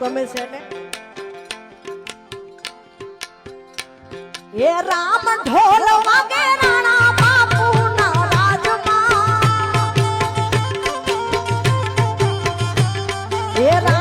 ગમે છે ને? એ રામ ઢોલ વાગે રાણા બાપુ ના રાજમાં. એ રામ